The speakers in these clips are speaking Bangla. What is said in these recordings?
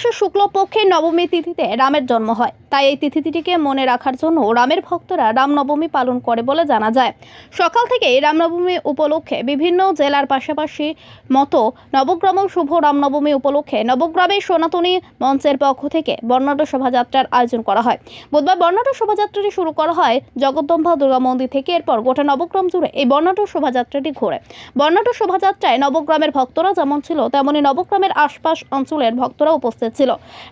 মাসের শুক্লপক্ষের নবমী তিথিতে রামের জন্ম হয়। তাই এই তিথিটিকে মনে রাখার জন্য রামের ভক্তরা রামনবমী পালন করে বলে জানা যায়। সকাল থেকেই রামনবমী উপলক্ষে বিভিন্ন জেলার পাশাপাশি মতো নবগ্রাম শুভ রামনবমী উপলক্ষে নবগ্রামে সনাতনী মঞ্চের পক্ষ থেকে বর্ণাঢ্য শোভাযাত্রার আয়োজন করা হয়। বুধবার বর্ণাঢ্য শোভাযাত্রাটি শুরু করা হয় জগদ্দম্বা দুর্গা মন্দির থেকে। এরপর গোটা নবগ্রাম জুড়ে এই বর্ণাঢ্য শোভাযাত্রাটি ঘোরে। বর্ণাঢ্য শোভাযাত্রায় নবগ্রামের ভক্তরা যেমন ছিল, তেমনি নবগ্রামের আশপাশ অঞ্চলের ভক্তরা উপস্থিত ছিল।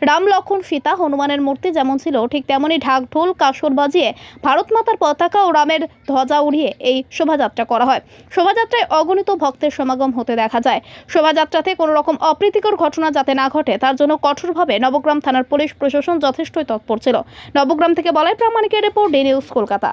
রাম লক্ষণ, সীতা, হনুমানের মূর্তি যেমন ছিল, ঠিক তেমনি ঢাক ঢোল, কাসর বাজিয়ে ভারত মাতার পতাকা ও রামের ধ্বজা উড়িয়ে এই শোভাযাত্রা করা হয়। শোভাযাত্রায় অগণিত ভক্তের সমাগম হতে দেখা যায়। শোভাযাত্রাতে কোনো রকম অপ্রীতিকর ঘটনা যাতে না ঘটে, তার জন্য কঠোরভাবে নবগ্রাম থানার পুলিশ প্রশাসন যথেষ্টই তৎপর ছিল। নবগ্রাম থেকে Balai প্রামাণিকের report D news, Kolkata.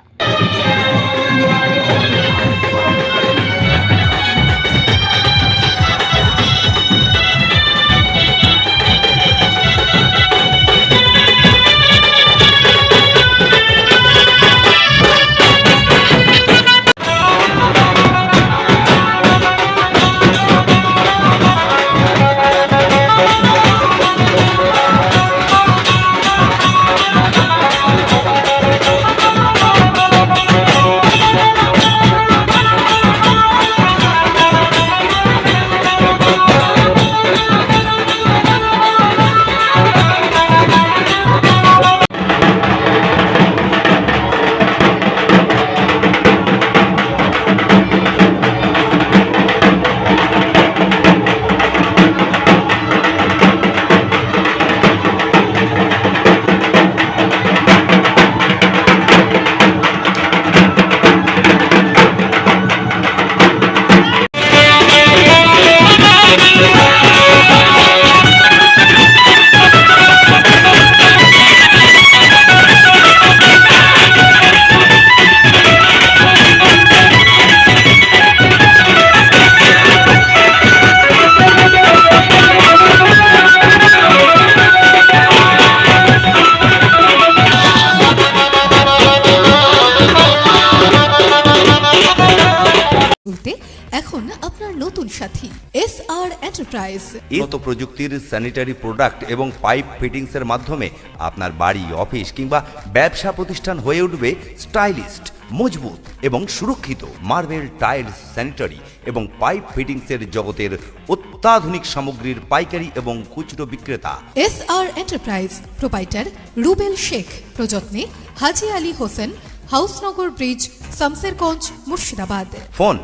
R enterprise উন্নত প্রযুক্তির স্যানিটারি প্রোডাক্ট এবং পাইপ ফিটিংসের মাধ্যমে আপনার বাড়ি অফিস কিংবা ব্যবসা প্রতিষ্ঠান হয়ে উঠবে স্টাইলিস্ট মজবুত এবং সুরক্ষিত মার্বেল টাইলস স্যানিটারি এবং পাইপ ফিটিংসের জগতের অত্যাধুনিক সামগ্রীর পাইকারি এবং খুচরো বিক্রেতা। S R enterprise proprietor Rubel Sheikh প্রযত্নে Haji Ali Hossain Housenagar bridge Samserganj Murshidabad. Phone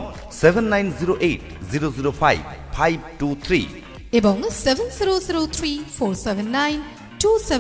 seven nine zero eight zero zero five five two three এবং seven zero zero three four seven nine two seven